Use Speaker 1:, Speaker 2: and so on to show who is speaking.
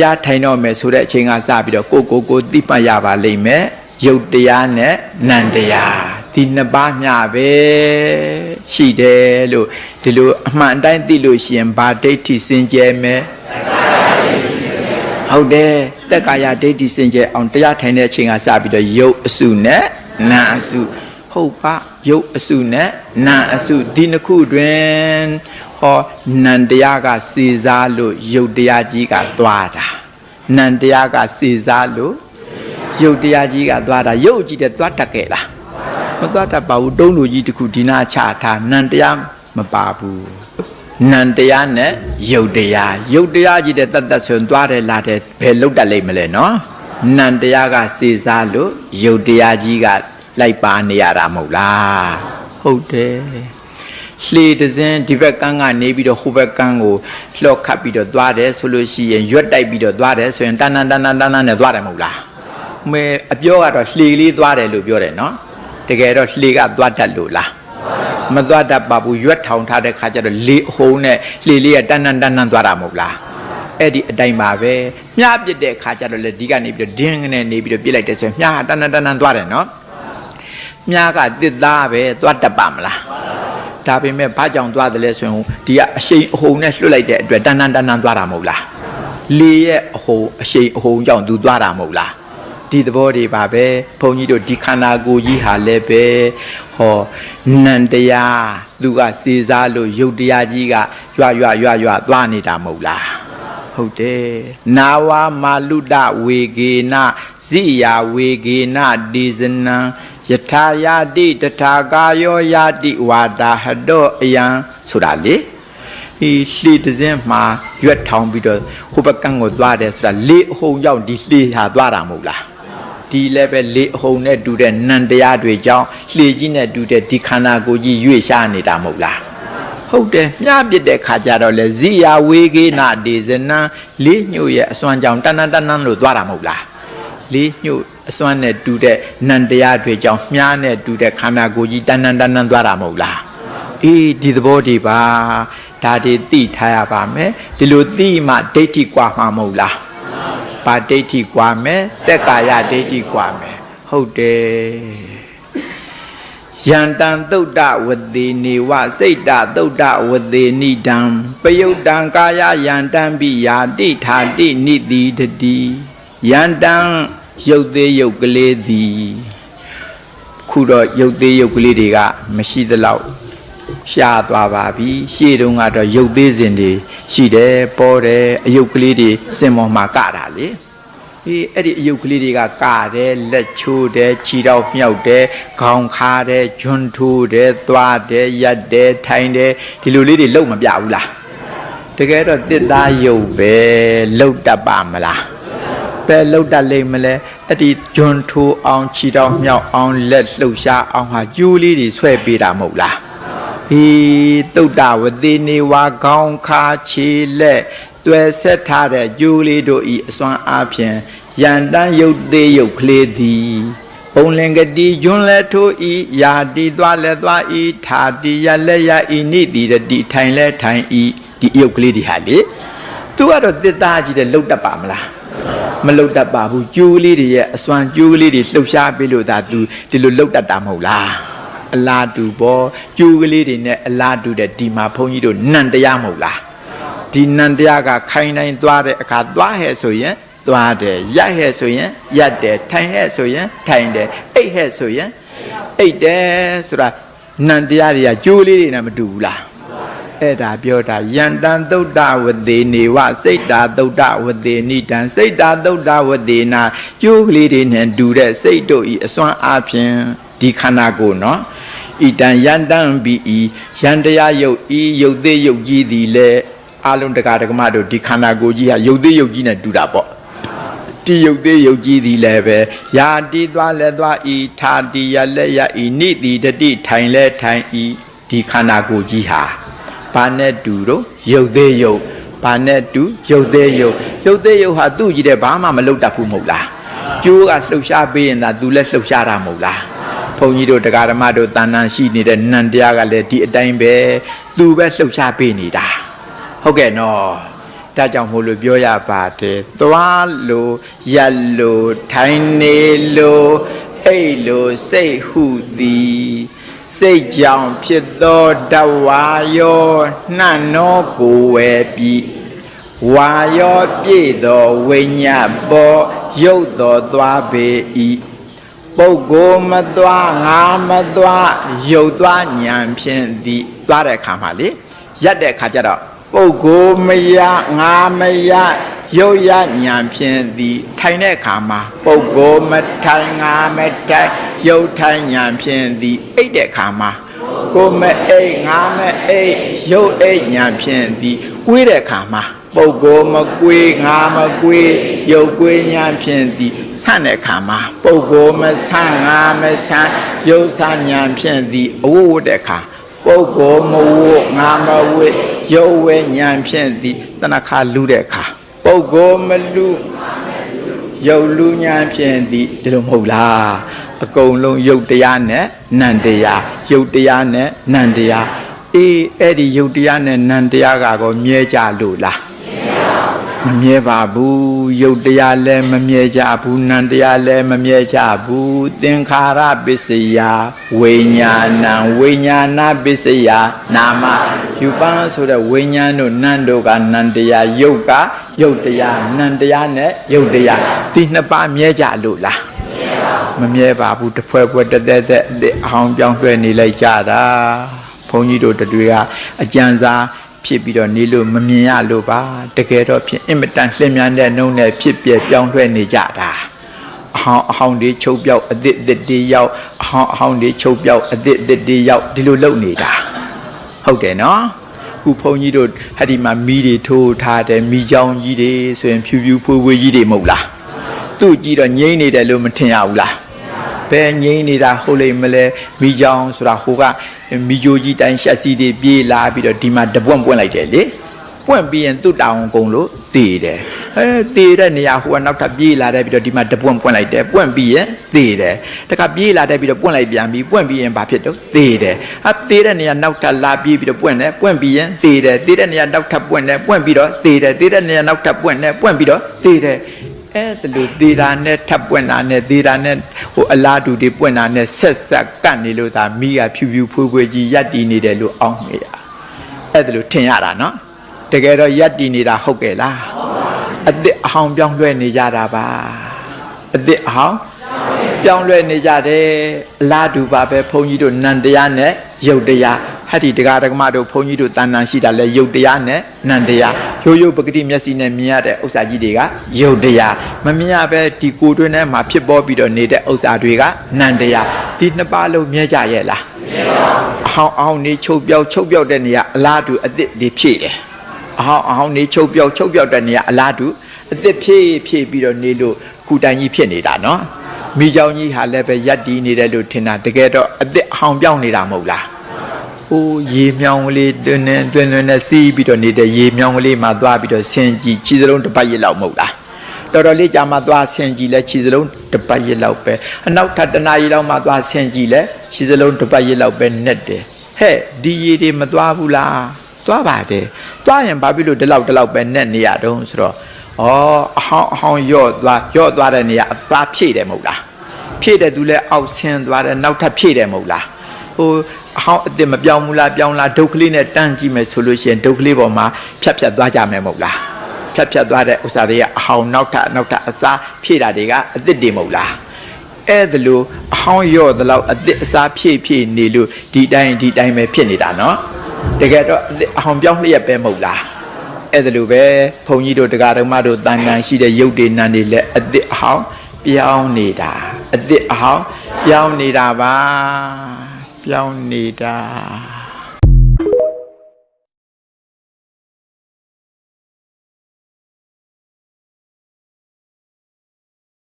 Speaker 1: တရားထိုင်တော့မယ်ဆိုတဲ့အချိန်ကစပြီးတော့ကိုကိုကိုသိမှတ်ရပါလိမ့်မယ်ရုပ်တရားနဲ့နံတရားဒီနှစ်ပါးမျှပဲရှိတယ်လို့ဒီလိုအမှန်တိုင်းသိလို့ရှိရင်ဗာဒိဋ္ဌိစင်ကြယ်မယ်ဟုတ်တယ်တက်ကာယဒိဋ္ဌိစင်ကြယ်အောင်တရားထိုင်တဲ့အချိန်ကစပြီးတော့ရုပ်အစုနဲ့နာအစု ဟုတ်ပါရုပ်အစုနဲ့နာအစုဒီနှစ်ခုတွင်ဟောနံတရားကစေစားလို့ရုပ်တရားကြီးကသွားတာနံတရားကစေစားလို့ရုပ်တရားကြီးကသွားတာရုပ်ကြည့်တဲ့သွားတတ်ခဲ့လားမသွားတတ်ပါဘူးတုံးလူကြီးတစ်ခုဒီနာချထားနံတရားမပါဘူးနံတရားနဲ့ရုပ်တရားရုပ်တရားကြီးတဲ့တတ်တတ်ဆိုရင်သွားတယ်လာတယ်ဘယ်လောက်တတ်လိမ့်မလဲနော်နံတရားကစေစားလို့ရုပ်တရားကြီးက လိုက်ပါနေရတာမဟုတ်လားဟုတ်တယ်လှေတစင်းဒီဘက်ကန်းကနေပြီးတော့ဟိုဘက်ကန်းကိုလှော့ခတ်ပြီးတော့သွားတယ်ဆိုလို့ရှိရင်ရွက်တိုက်ပြီးတော့သွားတယ်ဆိုရင်တန်းတန်းတန်းတန်းတန်းတန်းနဲ့သွားတယ်မဟုတ်လားမဲအပြောကတော့လှေလေးသွားတယ်လို့ပြောတယ်နော်တကယ်တော့လှေကသွားတတ်လို့လားမသွားတတ်ပါဘူးရွက်ထောင်ထားတဲ့ခါကျတော့လေအဟုံးနဲ့လှေလေးကတန်းတန်းတန်းတန်းသွားတာမဟုတ်လားအဲ့ဒီအတိုင်းပါပဲမြားပြစ်တဲ့ခါကျတော့လေဒီကနေပြီးတော့ဒင်းကနေနေပြီးတော့ပြစ်လိုက်တယ်ဆိုရင်မြားတန်းတန်းတန်းတန်းသွားတယ်နော် မြားကတစ်သားပဲသွားတတ်ပါမလားဒါပေမဲ့ဘာကြောင့်သွားတယ်လဲဆိုရင်ဒီကအရှိန်အဟုန်နဲ့လွတ်လိုက်တဲ့အတွက်တန်းတန်းတန်းတန်းသွားတာမဟုတ်လားလေရဲ့အဟုန်အရှိန်အဟုန်ကြောင့်သူသွားတာမဟုတ်လားဒီသဘောတွေပါပဲဘုန်းကြီးတို့ဒီခန္ဓာကိုယ်ကြီးဟာလည်းပဲဟောနန္တရားသူကစေစားလို့ယုတ်တရားကြီးကရွရွရွရွသွားနေတာမဟုတ်လားဟုတ်တယ်နာဝမာလုဒဝေကေနဇိယာဝေကေနဒီဇနံ ယထာယာတိတထာကာယောယာတိဝါဒဟတောအယံဆိုတာလေဒီလှေတစ်စင်းမှာရွက်ထောင်ပြီးတော့ဟိုဘက်ကန်းကိုသွားတယ်ဆိုတာလေအဟုန်ကြောင့်ဒီလှေဟာသွားတာမဟုတ်လားဒီလည်းပဲလေအဟုန်နဲ့တူတဲ့နံတရားတွေကြောင့်လှေကြီးနဲ့တူတဲ့ဒီခန္ဓာကိုယ်ကြီးရွေ့ရှားနေတာမဟုတ်လားဟုတ်တယ်မြားပြစ်တဲ့ခါကျတော့လေဇိယာဝေကေနဒေဇနံလေးညို့ရဲ့အစွမ်းကြောင့်တဏ္ဍတဏ္ဍလို့သွားတာမဟုတ်လား လေးညို့အစွမ်းနဲ့တူတဲ့နံတရားတွေကြောင့်မြားနဲ့တူတဲ့ခန္ဓာကိုယ်ကြီးတဏ္ဍတဏ္ဍသွားတာမဟုတ်လားအေးဒီသဘောဒီပါဒါတွေသိထားရပါမယ်ဒီလိုသိမှဒိဋ္ဌိကွာမှာမဟုတ်လားပါဒိဋ္ဌိကွာမယ်တက်ကာယဒိဋ္ဌိကွာမယ်ဟုတ်တယ်ယန္တံသုတ်တဝတိနေဝစိတ်တသုတ်တဝတိနိတံပယုတ်တံကာယယန္တံပိယာတိထာတိနိတိတတိယန္တံ ရုပ်သေးရုပ်ကလေးသည်ခုတော့ရုပ်သေးရုပ်ကလေးတွေကမရှိသလောက်ရှားသွားပါပြီရှေ့တုန်းကတော့ရုပ်သေးစဉ်တွေရှိတယ်ပေါ်တယ်အယုတ်ကလေးတွေစင်ပေါ်မှာကတာလေအေးအဲ့ဒီအယုတ်ကလေးတွေကကတယ်လက်ချိုးတယ်ခြေတော့မြောက်တယ်ခေါင်းခါတယ်ဂျွန်းထိုးတယ်သွားတယ်ရက်တယ်ထိုင်တယ်ဒီလိုလေးတွေလုံမပြဘူးလားတကယ်တော့တစ်သားယုတ်ပဲလှုပ်တတ်ပါမလား ပဲလှုပ်တတ်လိမ့်မလဲအဲ့ဒီဂျွန်းထိုးအောင်ခြေတော့မြောက်အောင်လက်လှုပ်ရှားအောင်ဟာကျိုးလေးတွေဆွဲပေးတာမဟုတ်လားဟီတုတ်တဝတိနေဝါခေါင်းခါခြေလက်တွယ်ဆက်ထားတဲ့ကျိုးလေးတို့ဤအစွမ်းအားဖြင့်ယန္တန်ယုတ်သေးယုတ်ကလေးသည်ပုံလင်ကတိဂျွန်းလက်ထိုးဤယာတီသွားလက်သွားဤထာတိရလက်ရဤနိတိရတိထိုင်လဲထိုင်ဤဒီယုတ်ကလေးဒီဟာလေသူကတော့တစ်သားကြီးတဲ့လှုပ်တတ်ပါမလား မလှုပ်တတ်ပါဘူးကျိုးလေးတွေရဲ့အစွမ်းကျိုးလေးတွေလှုပ်ရှားပေးလို့သာသူဒီလိုလှုပ်တတ်တာမဟုတ်လားအလားတူပေါ့ကျိုးကလေးတွေနဲ့အလားတူတဲ့ဒီမှာဘုန်းကြီးတို့နံတရားမဟုတ်လားဒီနံတရားကခိုင်တိုင်းသွားတဲ့အခါသွားဟဲ့ဆိုရင်သွားတယ်ရက်ဟဲ့ဆိုရင်ရက်တယ်ထိုင်ဟဲ့ဆိုရင်ထိုင်တယ်အိတ်ဟဲ့ဆိုရင်အိတ်တယ်ဆိုတာနံတရားတွေကကျိုးလေးတွေနဲ့မတူဘူးလား အဲ့ဒါပြောတာယန္တံသုတ်တဝတိနေဝစိတ်တာသုတ်တဝတိနိတံစိတ်တာသုတ်တဝတိနာကျိုးကလေးတွေနဲ့တူတဲ့စိတ်တို့ဤအစွမ်းအားဖြင့်ဒီခန္ဓာကိုယ်နော်ဣတံယန္တံဘီဤယန္တရားယုတ်ဤယုတ်သေးယုတ်ကြီးသည်လေအလုံးတကာတကမတို့ဒီခန္ဓာကိုယ်ကြီးဟာယုတ်သေးယုတ်ကြီးနဲ့တူတာပေါ့တိယုတ်သေးယုတ်ကြီးသည်လည်းပဲယာတိသွားလဲသွားဤထာတိရလက်ရဤနိတိတတိထိုင်လဲထိုင်ဤဒီခန္ဓာကိုယ်ကြီးဟာ ဘာနဲ့တူတော့ယုတ်သေးယုတ်ဘာနဲ့တူယုတ်သေးယုတ်ယုတ်သေးယုတ်ဟာသူ့ကြီးတဲ့ဘာမှမလုပ်တတ်ဘူးမဟုတ်လားကျိုးကလှုပ်ရှားပေးရင်သာသူလည်းလှုပ်ရှားတာမဟုတ်လားဘုန်းကြီးတို့တရားဓမ္မတို့တဏ္ဍာရှိနေတဲ့နန္တရားကလည်းဒီအတိုင်းပဲသူပဲလှုပ်ရှားပေးနေတာဟုတ်ကဲ့နော်ဒါဒါကြောင့်မို့လို့ပြောရပါတယ်သွားလို့ရက်လို့ထိုင်နေလို့အိတ်လို့စိတ်ဟုသည် စိတ်ကြောင့်ဖြစ်သောတဝါယောနှံ့သောကိုယ်ဝယ်ပြီဝါယောပြည့်သောဝိညာဉ်ပေါ်ရုပ်တော်သွားပေ၏ပုဂ္ဂိုလ်မသွားငါမသွားရုပ်သွားဉာဏ်ဖြင့်သည်သွားတဲ့အခါမှာလေရက်တဲ့အခါကျတော့ပုဂ္ဂိုလ်မယငါမယရုပ်ရဉာဏ်ဖြင့်သည်ထိုင်တဲ့အခါမှာပုဂ္ဂိုလ်မထိုင်ငါမထိုင် ရုပ်ထိုင်ဉာဏ်ဖြင့်သည်အိတ်တဲ့အခါမှာကိုယ်မအိတ်ငါမအိတ်ရုပ်အိတ်ဉာဏ်ဖြင့်သည်ကွေးတဲ့အခါမှာပုဂ္ဂိုလ်မကွေးငါမကွေးရုပ်ကွေးဉာဏ်ဖြင့်သည်ဆန့်တဲ့အခါမှာပုဂ္ဂိုလ်မဆန့်ငါမဆန့်ရုပ်ဆန့်ဉာဏ်ဖြင့်သည်အဝတ်ဝတ်တဲ့အခါပုဂ္ဂိုလ်မဝတ်ငါမဝတ်ရုပ်ဝဲဉာဏ်ဖြင့်သည်တဏခါလူတဲ့အခါပုဂ္ဂိုလ်မလူရုပ်လူဉာဏ်ဖြင့်သည်ဒီလိုမဟုတ်လား အကုန်လုံးရုပ်တရားနဲ့နံတရားရုပ်တရားနဲ့နံတရားအေးအဲ့ဒီရုပ်တရားနဲ့နံတရားကကောမြဲကြလို့လားမမြဲပါဘူးရုပ်တရားလည်းမမြဲကြဘူးနံတရားလည်းမမြဲကြဘူးသင်္ခါရပစ္စယဝိညာဏံဝိညာဏပစ္စယနာမယူပန်းဆိုတဲ့ဝိညာဉ်တို့နံတို့ကနံတရားရုပ်ကရုပ်တရားနံတရားနဲ့ရုပ်တရားဒီနှစ်ပါးမြဲကြလို့လား မမြဲပါဘူးတစ်ဖွဲ့ဖွဲ့တက်တက်တက်အဟောင်းပြောင်းလွှဲနေလိုက်ကြတာဘုန်းကြီးတို့တတွေကအကြံစားဖြစ်ပြီးတော့နေလို့မမြင်ရလို့ပါတကယ်တော့ဖြစ်အင်မတန်လှင်မြန်တဲ့နှုံးနဲ့ဖြစ်ပြပြောင်းလဲနေကြတာအဟောင်းအဟောင်းတွေချုပ်ပြောက်အသစ်အသစ်တွေရောက်အဟောင်းအဟောင်းတွေချုပ်ပြောက်အသစ်အသစ်တွေရောက်ဒီလိုလုပ်နေတာဟုတ်တယ်နော်ခုဘုန်းကြီးတို့ဟဒီမှာမီးတွေထိုးထားတယ်မီးချောင်းကြီးတွေဆိုရင်ဖြူဖြူဖွေးဖွေးကြီးတွေမဟုတ်လား သူ့ကြည့်တော့ငိမ့်နေတယ်လို့မထင်ရဘူးလားဘယ်ငိမ့်နေတာဟုတ်လိမ့်မလဲမီးချောင်းဆိုတာဟိုကမီဂျိုကြီးတိုင်းရှက်စီတွေပြေးလာပြီးတော့ဒီမှာတပွန့်ပွန့်လိုက်တယ်လေပွန့်ပြီးရင်သူ့တောင်ကုန်လို့တည်တယ်အဲတည်တဲ့နေရာဟိုကနောက်ထပ်ပြေးလာတဲ့ပြီးတော့ဒီမှာတပွန့်ပွန့်လိုက်တယ်ပွန့်ပြီးရင်တည်တယ်တခါပြေးလာတဲ့ပြီးတော့ပွန့်လိုက်ပြန်ပြီးပွန့်ပြီးရင်ဘာဖြစ်တော့တည်တယ်အတည်တဲ့နေရာနောက်ထပ်လာပြေးပြီးတော့ပွန့်တယ်ပွန့်ပြီးရင်တည်တယ်တည်တဲ့နေရာနောက်ထပ်ပွန့်တယ်ပွန့်ပြီးတော့တည်တယ်တည်တဲ့နေရာနောက်ထပ်ပွန့်တယ်ပွန့်ပြီးတော့တည်တယ် အဲ့ဒါလို့သေတာနဲ့ထပ်ပွင့်တာနဲ့သေတာနဲ့ဟိုအလားတူတွေပွင့်တာနဲ့ဆက်ဆက်ကတ်နေလို့ဒါမိကဖြူဖြူဖွေးဖွေးကြီးရက်တည်နေတယ်လို့အောင်းနေတာအဲ့ဒါလို့ထင်ရတာနော်တကယ်တော့ရက်တည်နေတာဟုတ်ကဲ့လားအစ်စ်အဟောင်းပြောင်းလဲနေကြတာပါအစ်စ်အဟောင်းပြောင်းလဲနေကြတယ်အလားတူပါပဲဘုန်းကြီးတို့နန္တရားနဲ့ယုတ်တရား ဟတ်ဒီတရားဓမ္မတို့ဘုန်းကြီးတို့တန်တန်ရှိတာလဲယုတ်တရားနဲ့နန္တရားရိုးရိုးပဂတိမျက်စိနဲ့မြင်ရတဲ့ဥစ္စာကြီးတွေကယုတ်တရားမမြင်ရပဲဒီကိုယ်တွင်းထဲမှာဖြစ်ပေါ်ပြီးတော့နေတဲ့ဥစ္စာတွေကနန္တရားဒီနှစ်ပါးလုံးမြဲကြရဲ့လားမြဲပါဘူးအဟောင်းအဟောင်းနေချုပ်ပြောက်ချုပ်ပြောက်တဲ့နေရာအလားတူအစ်စ်တွေဖြည့်တယ်အဟောင်းအဟောင်းနေချုပ်ပြောက်ချုပ်ပြောက်တဲ့နေရာအလားတူအစ်စ်ဖြည့်ဖြည့်ပြီးတော့နေလို့ခုတိုင်ကြီးဖြစ်နေတာနော်မိเจ้าကြီးဟာလည်းပဲရက်တီးနေတယ်လို့ထင်တာတကယ်တော့အစ်စ်အဟောင်းပြောင်းနေတာမဟုတ်လား ဟိုရေမြောင်ကလေးတွင်းတွင်းတွင်းတွင်းနဲ့စီးပြီးတော့နေတဲ့ရေမြောင်ကလေးမှာသွားပြီးတော့ဆင်ကြည့်ခြေစလုံးတစ်ပတ်ရလောက်မဟုတ်လားတော်တော်လေးကြာမှသွားဆင်ကြည့်လဲခြေစလုံးတစ်ပတ်ရလောက်ပဲအနောက်ထပ်တနာရီလောက်မှသွားဆင်ကြည့်လဲခြေစလုံးတစ်ပတ်ရလောက်ပဲနဲ့တယ်ဟဲ့ဒီရေတွေမသွားဘူးလားသွားပါတယ်သွားရင်ဘာဖြစ်လို့ဒီလောက်ဒီလောက်ပဲနဲ့နေရတုံးဆိုတော့ဩအဟောင်းအဟောင်းယော့သွားယော့သွားတဲ့နေရာအသားဖြည့်တယ်မဟုတ်လားဖြည့်တဲ့သူလဲအောက်ဆင်းသွားတယ်နောက်ထပ်ဖြည့်တယ်မဟုတ်လားဟို အဟောင်းအစ်စ်မပြောင်းဘူးလားပြောင်းလားဒုက္ခလေးနဲ့တန်းကြည့်မယ်ဆိုလို့ရှိရင်ဒုက္ခလေးပေါ်မှာဖြတ်ဖြတ်သွားကြမယ်မဟုတ်လားဖြတ်ဖြတ်သွားတဲ့ဥစ္စာတွေကအဟောင်းနောက်ထပ်နောက်ထပ်အစားဖြည့်တာတွေကအစ်စ်တွေမဟုတ်လားအဲ့ဒါလို့အဟောင်းရော့သလောက်အစ်စ်အစားဖြည့်ဖြည့်နေလို့ဒီတိုင်းဒီတိုင်းပဲဖြစ်နေတာနော်တကယ်တော့အဟောင်းပြောင်းလျက်ပဲမဟုတ်လားအဲ့ဒါလိုပဲဘုန်းကြီးတို့တရားဓမ္မတို့တန်ခံရှိတဲ့ရုပ်တွေနာနေလဲအစ်စ်အဟောင်းပြောင်းနေတာအစ်စ်အဟောင်းပြောင်းနေတာပါ ပြောင်းနေတာ